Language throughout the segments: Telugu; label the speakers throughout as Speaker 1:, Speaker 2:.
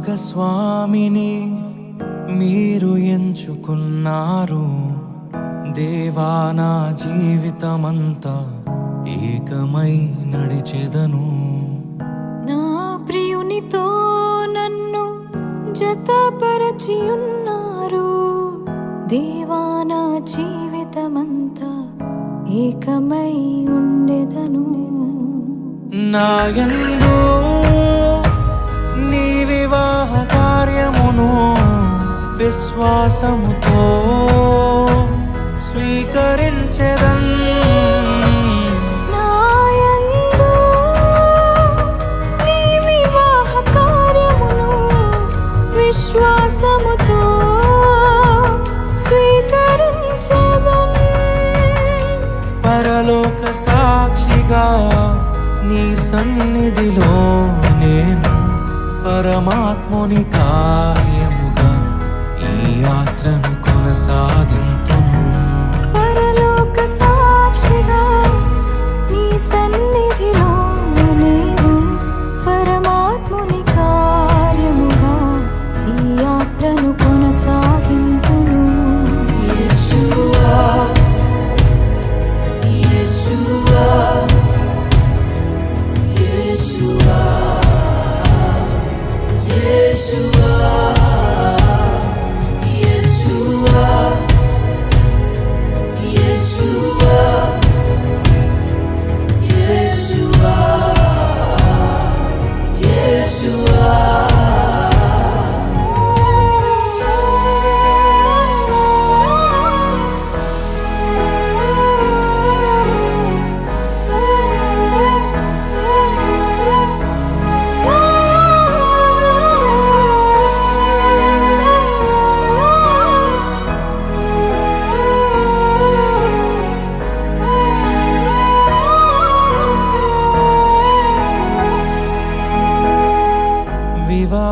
Speaker 1: భాగస్వామిని మీరు ఎంచుకున్నారు దేవా నా జీవితమంతా ఏకమై నడిచెదను.
Speaker 2: నా ప్రియునితో నన్ను జతపరచి ఉన్నారు దేవా నా జీవితమంతా ఏకమై ఉండెదను.
Speaker 1: నాయందు నీ వివాహ కార్యమును విశ్వాసముతో
Speaker 2: కార్యమును విశ్వాసముతో స్వీకరించెదన్.
Speaker 1: పరలోక సాక్షిగా నీ సన్నిధిలో నేను పరమాత్ముని కార్యముగా ఈ యాత్రను కొనసాగింతును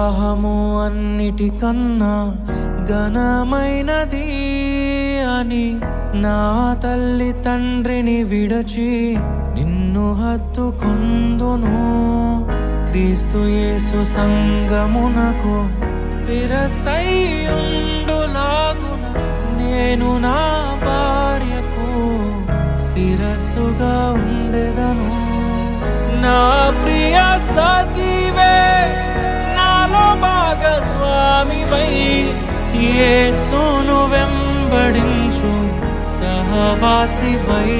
Speaker 1: వివాహము అన్నిటికన్నా ఘనమైనది అని నా తల్లి తండ్రిని విడచి నిన్ను హత్తుకొందును. క్రీస్తు యేసు సంగమునకు శిరసైయుండులాగున నేను నా భార్యకు శిరస్సుగా ఉండెదను. నా ప్రియ సతీ భాగస్వామివై యేసును వెంబడించు సహవాసివై.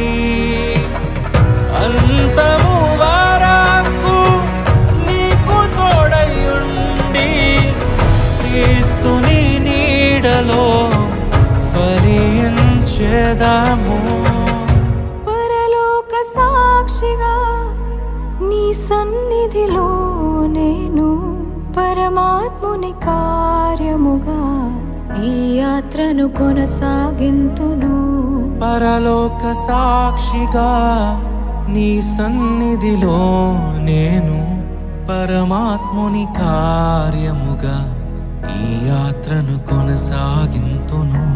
Speaker 1: అంతము వారాకు నీకు తోడయుండి క్రీస్తుని నీడలో ఫలించేదాము.
Speaker 2: పరలోక సాక్షిగా నీ సన్నిధిలో నేను పరమాత్ముని కార్యముగా ఈ యాత్రను కొనసాగింతును.
Speaker 1: పరలోక సాక్షిగా నీ సన్నిధిలో నేను పరమాత్ముని కార్యముగా ఈ యాత్రను కొనసాగింతును.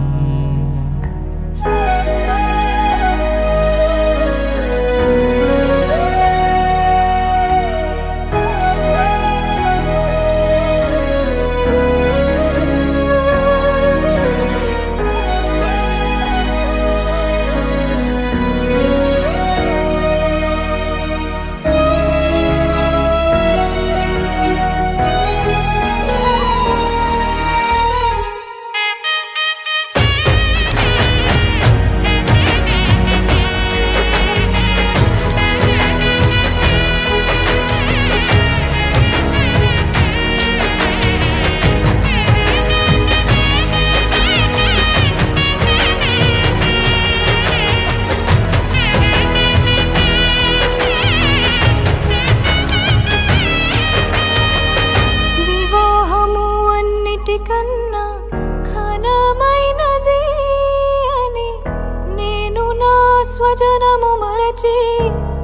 Speaker 2: స్వజనము మరచి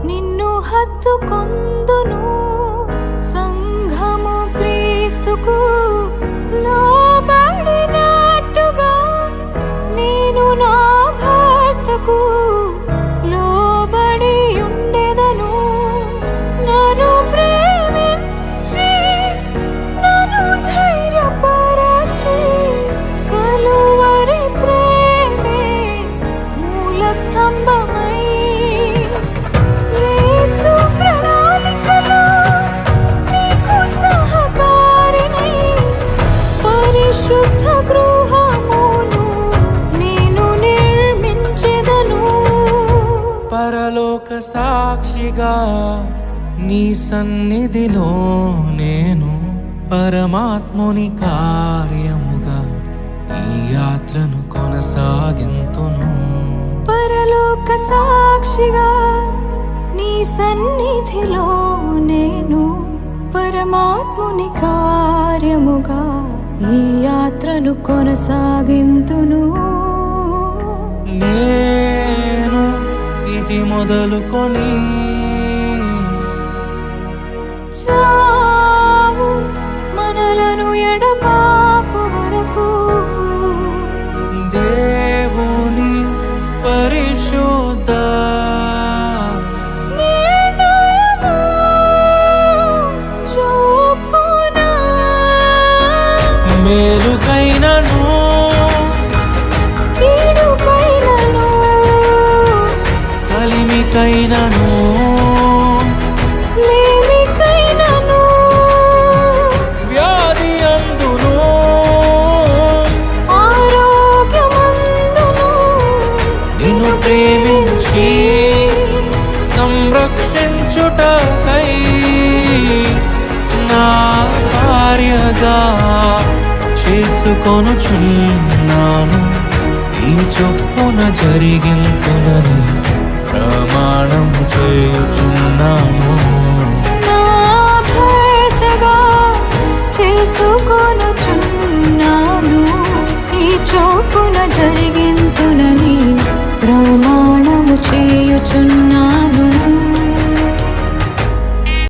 Speaker 2: నిన్ను హత్తుకొందును. సంఘము క్రీస్తుకు
Speaker 1: సాక్షిగా నీ సన్నిధిలో నేను పరమాత్ముని కార్యముగా ఈ యాత్రను కొనసాగింతును.
Speaker 2: పరలోక సాక్షిగా నీ సన్నిధిలో నేను పరమాత్ముని కార్యముగా ఈ యాత్రను కొనసాగింతును.
Speaker 1: నేను ఇది మొదలుకొని
Speaker 2: చావు మనలను ఎడబాపు వరకు.
Speaker 1: దేవుని పరిశుద్ధ మేలుకైనను
Speaker 2: లేమికైనను
Speaker 1: వ్యాధి అందును.
Speaker 2: ఆరోగ్యమందును.
Speaker 1: నిన్ను ప్రేమించి సంరక్షించుటకై నా భార్యగా చేసుకొనుచున్నాను. ఈ చొప్పున జరిగింతునని ప్రమాణం చేయుచున్నాము.
Speaker 2: నా భర్తగా చేసుకొనుచున్నాను. ఈ చోపున జరిగింతునని ప్రమాణము చేయుచున్నాను.